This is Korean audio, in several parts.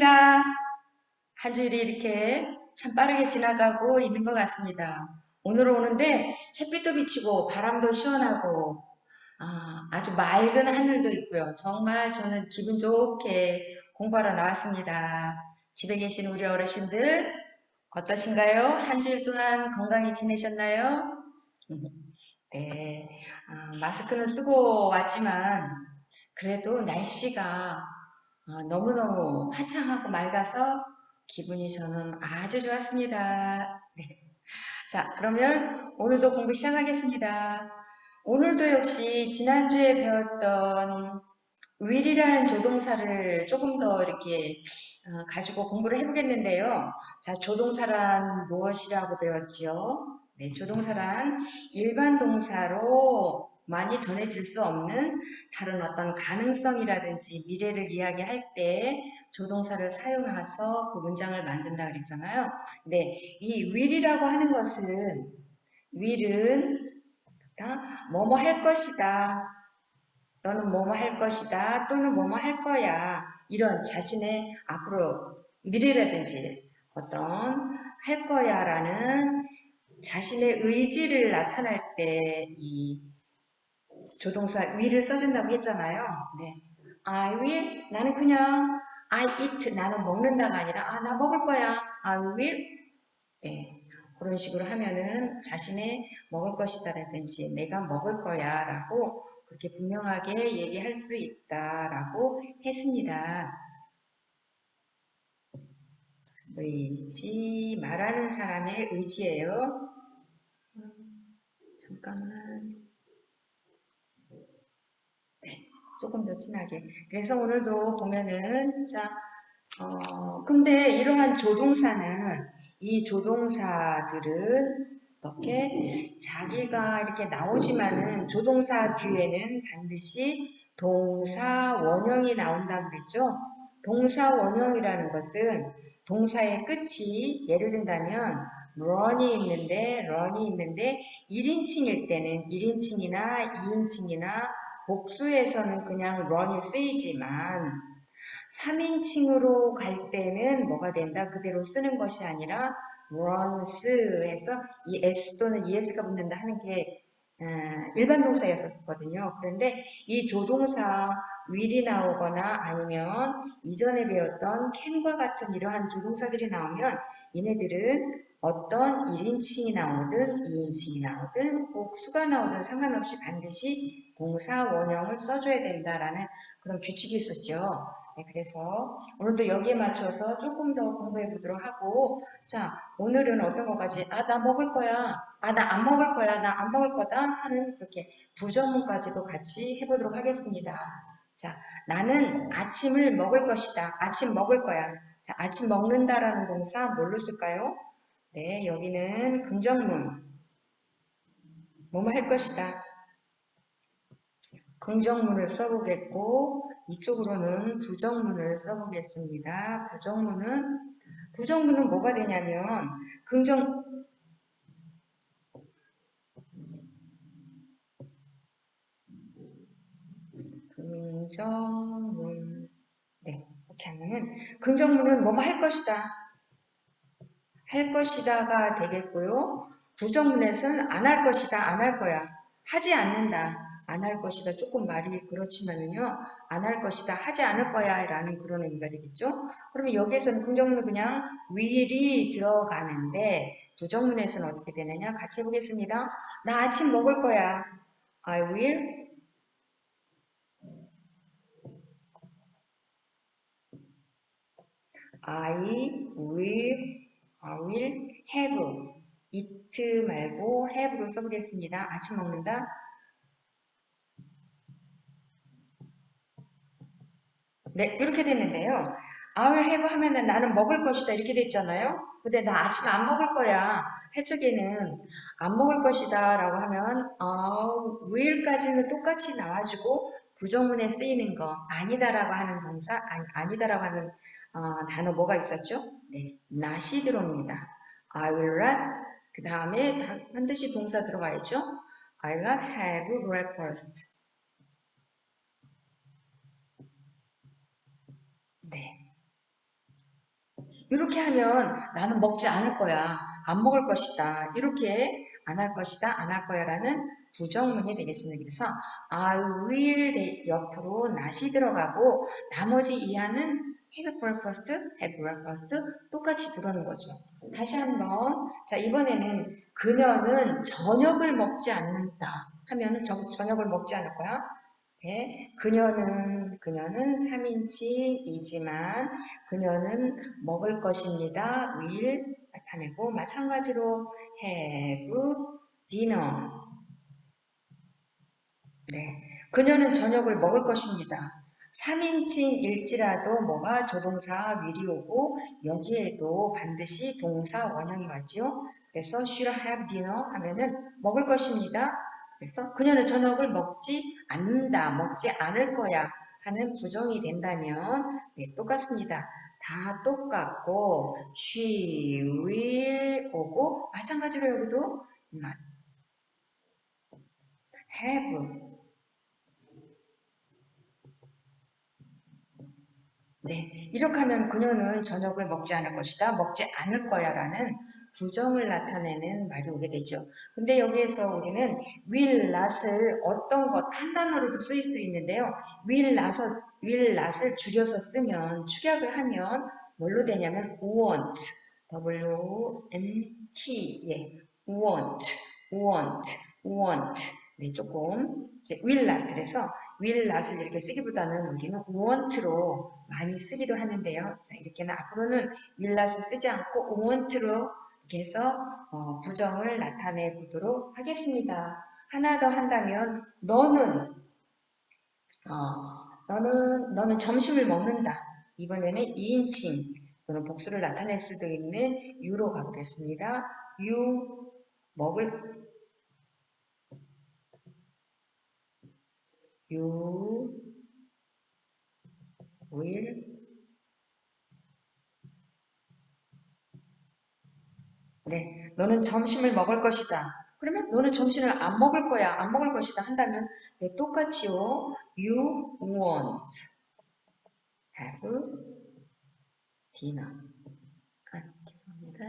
반갑습니다. 한 주일이 이렇게 참 빠르게 지나가고 있는 것 같습니다. 오늘 오는데 햇빛도 비치고 바람도 시원하고 아, 주 맑은 하늘도 있고요. 정말 저는 기분 좋게 공부하러 나왔습니다. 집에 계신 우리 어르신들 어떠신가요? 한 주일 동안 건강히 지내셨나요? 네, 아, 마스크는 쓰고 왔지만 그래도 날씨가 어, 너무너무 화창하고 맑아서 기분이 저는 아주 좋았습니다. 네. 자, 그러면 오늘도 공부 시작하겠습니다. 오늘도 역시 지난주에 배웠던 will이라는 조동사를 조금 더 이렇게 어, 가지고 공부를 해보겠는데요. 자, 조동사란 무엇이라고 배웠죠? 네, 조동사란 일반 동사로 많이 전해질 수 없는 다른 어떤 가능성이라든지 미래를 이야기할 때 조동사를 사용해서 그 문장을 만든다 그랬잖아요. 네, 이 will이라고 하는 것은 will은 뭐뭐 할 것이다. 너는 뭐뭐 할 것이다. 또는 뭐뭐 할 거야. 이런 자신의 앞으로 미래라든지 어떤 할 거야 라는 자신의 의지를 나타날 때 이 조동사 will을 써준다고 했잖아요. 네. I will 나는 그냥 I eat 나는 먹는다가 아니라 아 나 먹을 거야 I will 네. 그런 식으로 하면은 자신의 먹을 것이다라든지 내가 먹을 거야 라고 그렇게 분명하게 얘기할 수 있다라고 했습니다. 의지 말하는 사람의 의지예요. 잠깐만 조금 더 진하게. 그래서 오늘도 보면은 자, 어, 근데 이러한 조동사는 이 조동사들은 이렇게 자기가 이렇게 나오지만은 조동사 뒤에는 반드시 동사 원형이 나온다 그랬죠. 동사 원형이라는 것은 동사의 끝이 예를 든다면 run이 있는데 run이 있는데 1인칭일 때는 1인칭이나 2인칭이나 복수에서는 그냥 run이 쓰이지만 3인칭으로 갈 때는 뭐가 된다? 그대로 쓰는 것이 아니라 runs 해서 이 s 또는 es가 붙는다 하는 게 어, 일반 동사였었거든요. 그런데 이 조동사 will이 나오거나 아니면 이전에 배웠던 can과 같은 이러한 조동사들이 나오면 얘네들은 어떤 1인칭이 나오든 2인칭이 나오든 꼭 수가 나오든 상관없이 반드시 동사 원형을 써줘야 된다라는 그런 규칙이 있었죠. 네, 그래서 오늘도 여기에 맞춰서 조금 더 공부해 보도록 하고 자 오늘은 어떤 것까지 아 나 먹을 거야 아 나 안 먹을 거야 나 안 먹을 거다 하는 그렇게 부정문까지도 같이 해보도록 하겠습니다. 자 나는 아침을 먹을 것이다 아침 먹을 거야 자 아침 먹는다라는 동사 뭘로 쓸까요? 네, 여기는 긍정문. 뭐뭐 할 것이다. 긍정문을 써보겠고 이쪽으로는 부정문을 써보겠습니다. 부정문은 부정문은 뭐가 되냐면 긍정 긍정문 네 이렇게 하면은 긍정문은 뭐뭐 할 것이다. 할 것이다가 되겠고요. 부정문에서는 안 할 것이다, 안 할 거야. 하지 않는다, 안 할 것이다. 조금 말이 그렇지만은요, 안 할 것이다, 하지 않을 거야 라는 그런 의미가 되겠죠. 그러면 여기에서는 긍정문은 그냥 will이 들어가는데 부정문에서는 어떻게 되느냐 같이 해보겠습니다. 나 아침 먹을 거야. I will I will I will have eat 말고 have로 써보겠습니다. 아침 먹는다. 네, 이렇게 됐는데요. I will have 하면은 나는 먹을 것이다 이렇게 됐잖아요. 근데 나 아침 안 먹을 거야. 할 적에는 안 먹을 것이다 라고 하면 어, will까지는 똑같이 나와주고 부정문에 쓰이는 거 아니다라고 하는 동사 아니, 다라고 하는 어, 단어 뭐가 있었죠? 네, not이 들어옵니다. I will not 그 다음에 반드시 동사 들어가야죠. I will not have breakfast. 네. 이렇게 하면 나는 먹지 않을 거야. 안 먹을 것이다. 이렇게 안 할 것이다. 안 할 거야 라는 부정문이 되겠습니다. 그래서 I will 대 옆으로 not이 들어가고 나머지 이하는 have breakfast, have breakfast 똑같이 들어오는 거죠. 다시 한번 자 이번에는 그녀는 저녁을 먹지 않는다 하면은 저, 저녁을 먹지 않을 거야. 네, 그녀는 그녀는 3인칭이지만 그녀는 먹을 것입니다. will 나타내고 마찬가지로 have dinner 네, 그녀는 저녁을 먹을 것입니다. 3인칭일지라도 뭐가 조동사 will이 오고 여기에도 반드시 동사 원형이 왔죠. 그래서 she'll have dinner 하면은 먹을 것입니다. 그래서 그녀는 저녁을 먹지 않는다, 먹지 않을 거야 하는 부정이 된다면 네, 똑같습니다. 다 똑같고 she will 오고 마찬가지로 여기도 have 네, 이렇게 하면 그녀는 저녁을 먹지 않을 것이다, 먹지 않을 거야 라는 부정을 나타내는 말이 오게 되죠. 근데 여기에서 우리는 will not을 어떤 것 한 단어로도 쓰일 수 있는데요. will not, will not을 줄여서 쓰면 축약을 하면 뭘로 되냐면 want, w-n-t, 예, want, want, want. 네, 조금 이제 will not 그래서 will not을 이렇게 쓰기보다는 우리는 want로 많이 쓰기도 하는데요. 자, 이렇게는 앞으로는 will not을 쓰지 않고 want로 이렇게 해서 어, 부정을 나타내 보도록 하겠습니다. 하나 더 한다면 너는 어, 너는 너는 점심을 먹는다. 이번에는 2인칭 또는 복수를 나타낼 수도 있는 you로 가보겠습니다. you 먹을 you will 네, 너는 점심을 먹을 것이다. 그러면 너는 점심을 안 먹을 거야, 안 먹을 것이다 한다면 네, 똑같이요. You want have dinner. 아, 죄송합니다.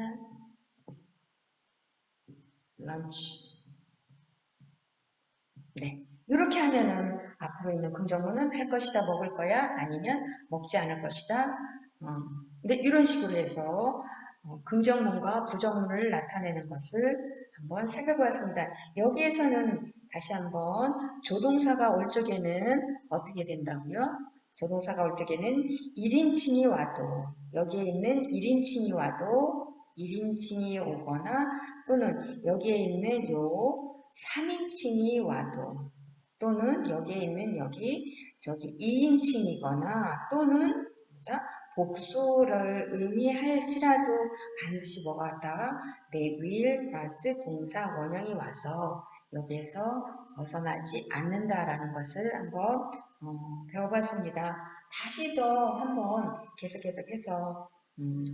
lunch. 네, 이렇게 하면은 앞으로 있는 긍정문은 할 것이다, 먹을 거야, 아니면 먹지 않을 것이다. 어, 근데 이런 식으로 해서 어, 긍정문과 부정문을 나타내는 것을 한번 살펴보았습니다. 여기에서는 다시 한번 조동사가 올 적에는 어떻게 된다고요? 조동사가 올 적에는 1인칭이 와도 여기에 있는 1인칭이 와도 1인칭이 오거나 또는 여기에 있는 요 3인칭이 와도 또는 여기에 있는 여기 저기 2인칭이거나 또는 복수를 의미할지라도 반드시 뭐가 왔다가 내 will 플러스 동사 원형이 와서 여기에서 벗어나지 않는다라는 것을 한번 어, 배워봤습니다. 다시 더 한번 계속 계속해서 음,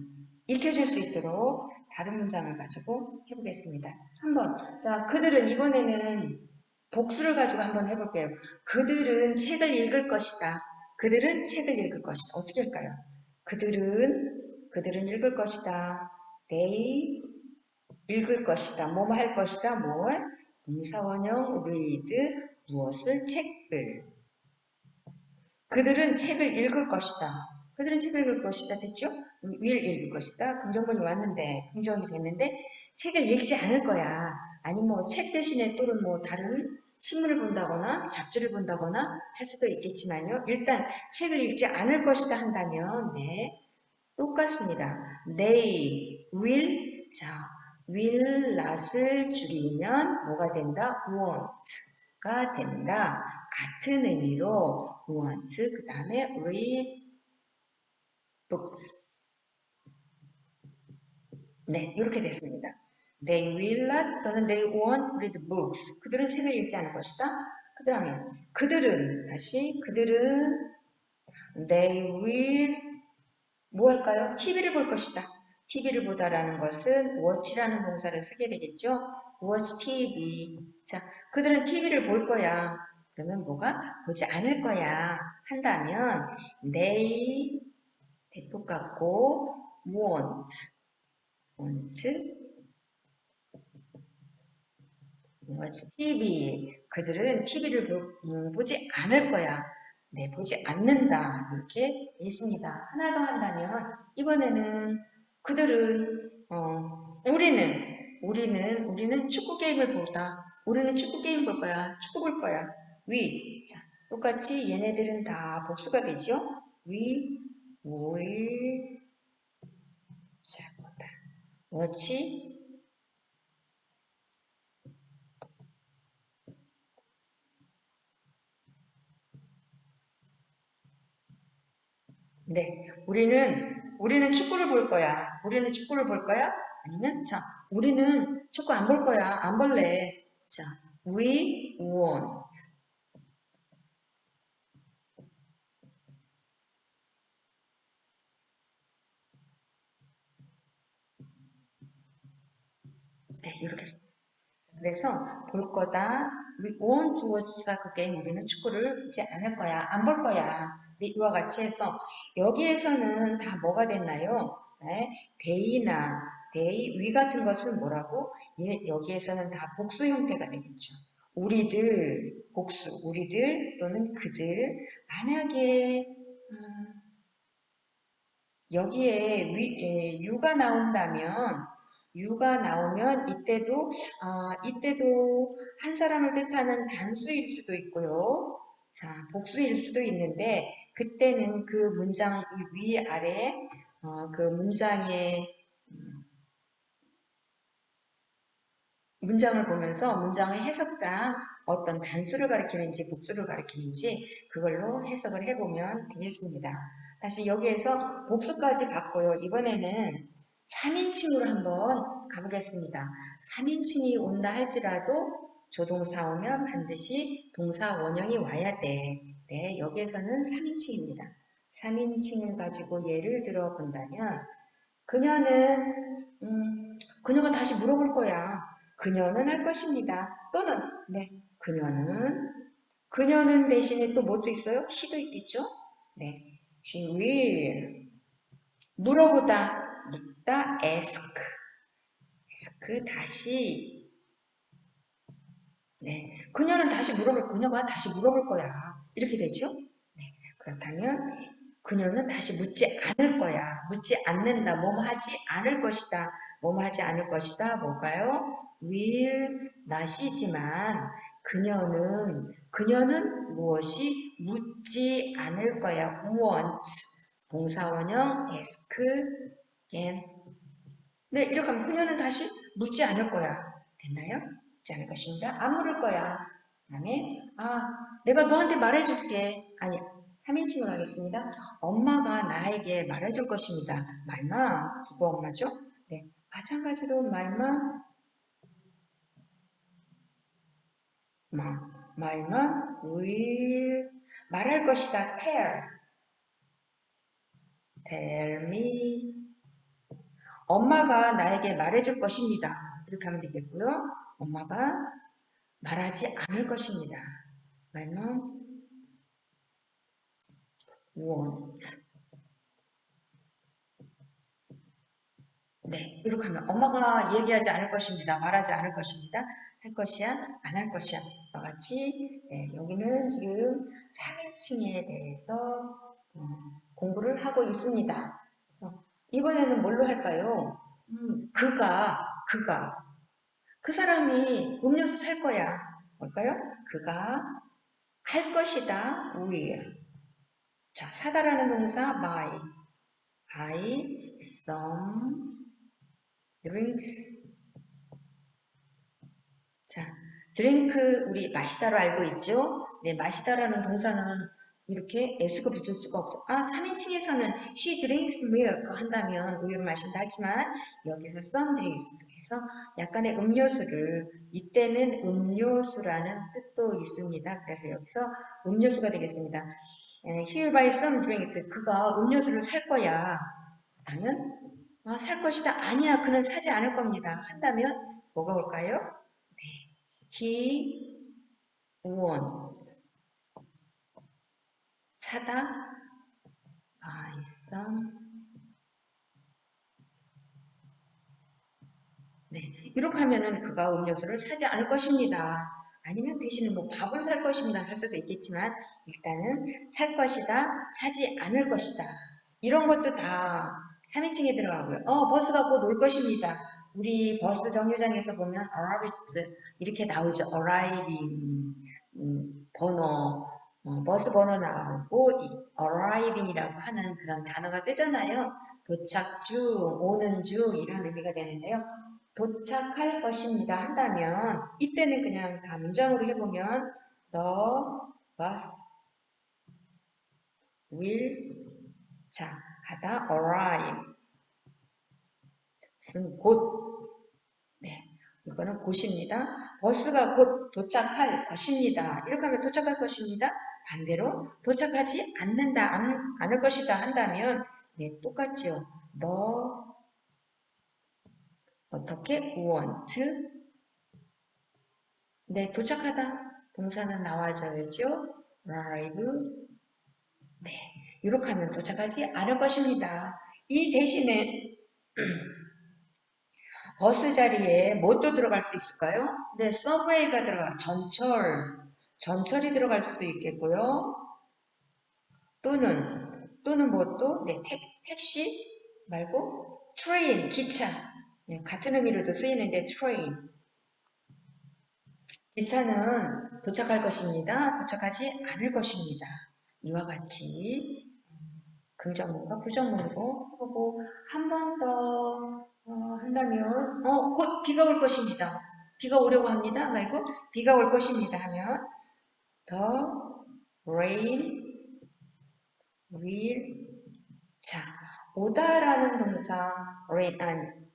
익혀질 수 있도록 다른 문장을 가지고 해보겠습니다. 한번 자 그들은 이번에는 복수를 가지고 한번 해볼게요. 그들은 책을 읽을 것이다. 그들은 책을 읽을 것이다. 어떻게 할까요? 그들은 그들은 읽을 것이다. they 읽을 것이다. 뭐할 것이다. 뭐 동사원형 read 무엇을 책을 그들은 책을 읽을 것이다. 그들은 책을 읽을 것이다. 됐죠? will 읽을 것이다. 긍정문이 왔는데 긍정이 됐는데 책을 읽지 않을 거야. 아니 뭐책 대신에 또는 뭐 다른 신문을 본다거나 잡지를 본다거나 할 수도 있겠지만요. 일단 책을 읽지 않을 것이다 한다면 네 똑같습니다. They will 자 will not을 줄이면 뭐가 된다? won't가 된다. 같은 의미로 want 그 다음에 read books 네 이렇게 됐습니다. They will not 또는 they won't read books. 그들은 책을 읽지 않을 것이다. 그 다음에 그들은 다시 그들은 they will 뭐 할까요? TV를 볼 것이다. TV를 보다라는 것은 watch라는 동사를 쓰게 되겠죠. watch TV. 자, 그들은 TV를 볼 거야. 그러면 뭐가 보지 않을 거야 한다면 they 네, 똑같고 want, want, watch TV. 그들은 TV를 음, 보지 않을 거야. 네, 보지 않는다. 이렇게 있습니다. 하나 더 한다면 이번에는 그들은 어, 우리는 우리는 우리는 축구 게임을 보다. 우리는 축구 게임 볼 거야. 축구 볼 거야. we. 자, 똑같이 얘네들은 다 복수가 되죠. we will 자, 보다. watch 네, 우리는 우리는 축구를 볼 거야. 우리는 축구를 볼 거야. 아니면 자, 우리는 축구 안 볼 거야. 안 볼래. 자, we won't. 네, 이렇게. 그래서 볼 거다. We won't watch soccer game. 우리는 축구를 보지 않을 거야. 안 볼 거야. 네, 이와 같이 해서 여기에서는 다 뭐가 됐나요? 네, 대이나 대이 위 같은 것은 뭐라고? 예, 여기에서는 다 복수 형태가 되겠죠. 우리들 복수 우리들 또는 그들 만약에 음, 여기에 위, 예, 유가 나온다면 유가 나오면 이때도 아, 이때도 한 사람을 뜻하는 단수일 수도 있고요. 자, 복수일 수도 있는데 그때는 그 문장 위 아래 어, 그 문장의 음, 문장을 보면서 문장의 해석상 어떤 단수를 가리키는지 복수를 가리키는지 그걸로 해석을 해보면 되겠습니다. 다시 여기에서 복수까지 봤고요. 이번에는 3인칭으로 한번 가보겠습니다. 3인칭이 온다 할지라도 조동사 오면 반드시 동사 원형이 와야 돼. 네, 여기에서는 3인칭입니다. 3인칭을 가지고 예를 들어 본다면 그녀는 음, 그녀가 다시 물어볼 거야. 그녀는 할 것입니다. 또는 네, 그녀는 그녀는 대신에 또뭐또 있어요? he도 있겠죠? 네, she will 물어보다 묻다 ask ask 다시 네, 그녀는 다시 물어볼 그녀가 다시 물어볼 거야. 이렇게 되죠? 네, 그렇다면 그녀는 다시 묻지 않을 거야. 묻지 않는다. 뭐뭐 하지 않을 것이다. 뭐뭐 하지 않을 것이다. 뭘까요? will not이지만 그녀는 그녀는 무엇이 묻지 않을 거야. won't 동사원형 ask again 네 이렇게 하면 그녀는 다시 묻지 않을 거야. 됐나요? 묻지 않을 것입니다. 안 물을 거야. 그 다음에 아 내가 너한테 말해줄게. 아니 3인칭으로 하겠습니다. 엄마가 나에게 말해줄 것입니다. 말마 누구 엄마죠? 네 마찬가지로 말마 마, 말마 will 말할 것이다. tell tell me 엄마가 나에게 말해줄 것입니다. 이렇게 하면 되겠고요. 엄마가 말하지 않을 것입니다. 말만 won't. 네, 이렇게 하면 엄마가 얘기하지 않을 것입니다. 말하지 않을 것입니다. 할 것이야, 안 할 것이야. 와 같이 네, 여기는 지금 3인칭에 대해서 음, 공부를 하고 있습니다. 그래서 이번에는 뭘로 할까요? 음, 그가, 그가. 그 사람이 음료수 살 거야. 뭘까요? 그가 할 것이다. will. 자, 사다라는 동사 buy. buy some drinks. 자, 드링크 우리 마시다로 알고 있죠? 네, 마시다라는 동사는 이렇게 s가 붙을 수가 없죠. 아, 3인칭에서는 she drinks milk 한다면 우유를 마신다 하지만 여기서 some drinks 해서 약간의 음료수를 이때는 음료수라는 뜻도 있습니다. 그래서 여기서 음료수가 되겠습니다. He will buy some drinks. 그가 음료수를 살 거야. 그다면 아, 살 것이다. 아니야. 그는 사지 않을 겁니다. 한다면 뭐가 올까요? 네. He won't. 사다 아, 말썽 네, 이렇게 하면은 그가 음료수를 사지 않을 것입니다. 아니면 대신에 뭐 밥을 살 것입니다 할 수도 있겠지만 일단은 살 것이다, 사지 않을 것이다 이런 것도 다 3인칭에 들어가고요. 어 버스가 곧올 것입니다. 우리 버스 정류장에서 보면 arrives 이렇게 나오죠. arriving 음, 번호 어, 버스 번호 나오고 이 arriving이라고 하는 그런 단어가 뜨잖아요. 도착 중, 오는 중 이런 의미가 되는데요. 도착할 것입니다 한다면 이때는 그냥 다 문장으로 해보면 the bus will 자 하다 arrive 곧 네, 이거는 곧입니다. 버스가 곧 도착할 것입니다. 이렇게 하면 도착할 것입니다. 반대로 도착하지 않는다, 않, 않을 것이다 한다면 네, 똑같죠. 너 어떻게 want 네, 도착하다 동사는 나와줘야죠. arrive 네, 이렇게 하면 도착하지 않을 것입니다. 이 대신에 버스 자리에 뭣도 들어갈 수 있을까요? 네, 서브웨이가 들어가 전철, 전철이 들어갈 수도 있겠고요. 또는 또는 뭣도 네, 택, 택시 말고 트레인, 기차 네, 같은 의미로도 쓰이는데 트레인 기차는 도착할 것입니다. 도착하지 않을 것입니다. 이와 같이 긍정문과 부정문으로 해보고 한 번더 어, 한다면 어, 곧 비가 올 것입니다. 비가 오려고 합니다. 말고 비가 올 것입니다 하면 the rain will 자 오다라는 동사 rain 아니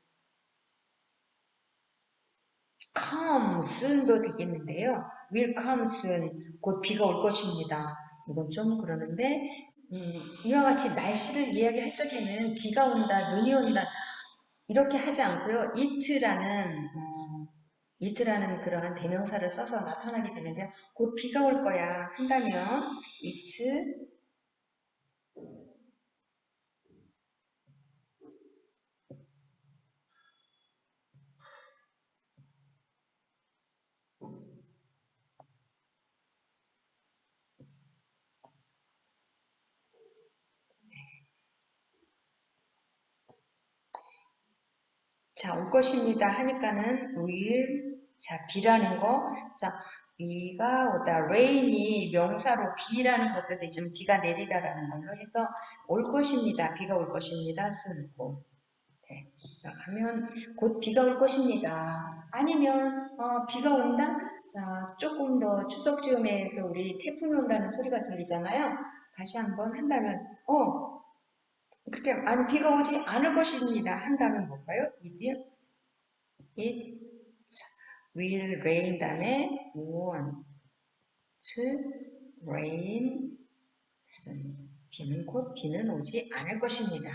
come soon도 되겠는데요. will come soon 곧 비가 올 것입니다. 이건 좀 그러는데 음, 이와 같이 날씨를 이야기할 적에는 비가 온다, 눈이 온다 이렇게 하지 않고요. it라는 음, it라는 그러한 대명사를 써서 나타나게 되는데요. 곧 비가 올 거야 한다면 it 자, 올 것입니다 하니까는 will, 자, 비라는 거, 자, 비가 오다, rain이 명사로 비라는 것도 되지만 비가 내리다라는 걸로 해서 올 것입니다. 비가 올 것입니다. 쓰고. 네. 하면 곧 비가 올 것입니다. 아니면 어, 비가 온다? 자, 조금 더 추석 즈음에서 우리 태풍이 온다는 소리가 들리잖아요. 다시 한번 한다면 어, 그렇게 아니 비가 오지 않을 것입니다. 한다면 뭘까요? it, it will rain 다음에 won't rain 비는 곧 비는 오지 않을 것입니다.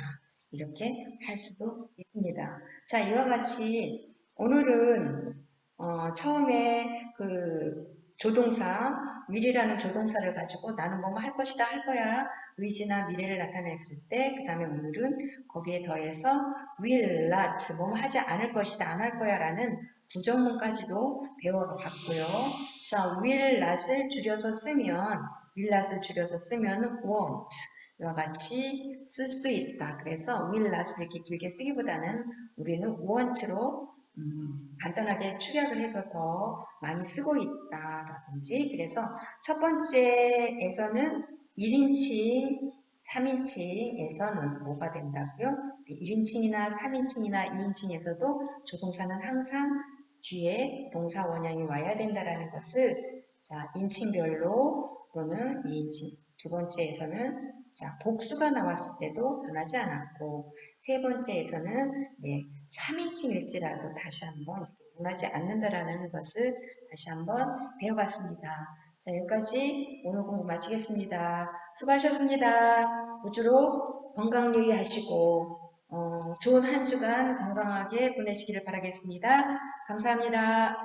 이렇게 할 수도 있습니다. 자 이와 같이 오늘은 어, 처음에 그 조동사 will이라는 조동사를 가지고 나는 뭐뭐 할 것이다 할 거야 의지나 미래를 나타냈을 때 그 다음에 오늘은 거기에 더해서 will not 뭐뭐 하지 않을 것이다 안 할 거야 라는 부정문까지도 배워봤고요. 자 will not을 줄여서 쓰면 will not을 줄여서 쓰면 won't. 이와 같이 쓸 수 있다. 그래서 will not을 이렇게 길게 쓰기보다는 우리는 want로 음, 간단하게 축약을 해서 더 많이 쓰고 있다라든지. 그래서 첫 번째에서는 1인칭, 3인칭에서는 뭐가 된다고요? 1인칭이나 3인칭이나 2인칭에서도 조동사는 항상 뒤에 동사 원형이 와야 된다라는 것을 자 인칭별로 또는 2인칭 두 번째에서는 자 복수가 나왔을 때도 변하지 않았고 세 번째에서는 네, 3인칭일지라도 다시 한번 변하지 않는다라는 것을 다시 한번 배워봤습니다. 자 여기까지 오늘 공부 마치겠습니다. 수고하셨습니다. 모쪼록 건강 유의하시고 어, 좋은 한 주간 건강하게 보내시기를 바라겠습니다. 감사합니다.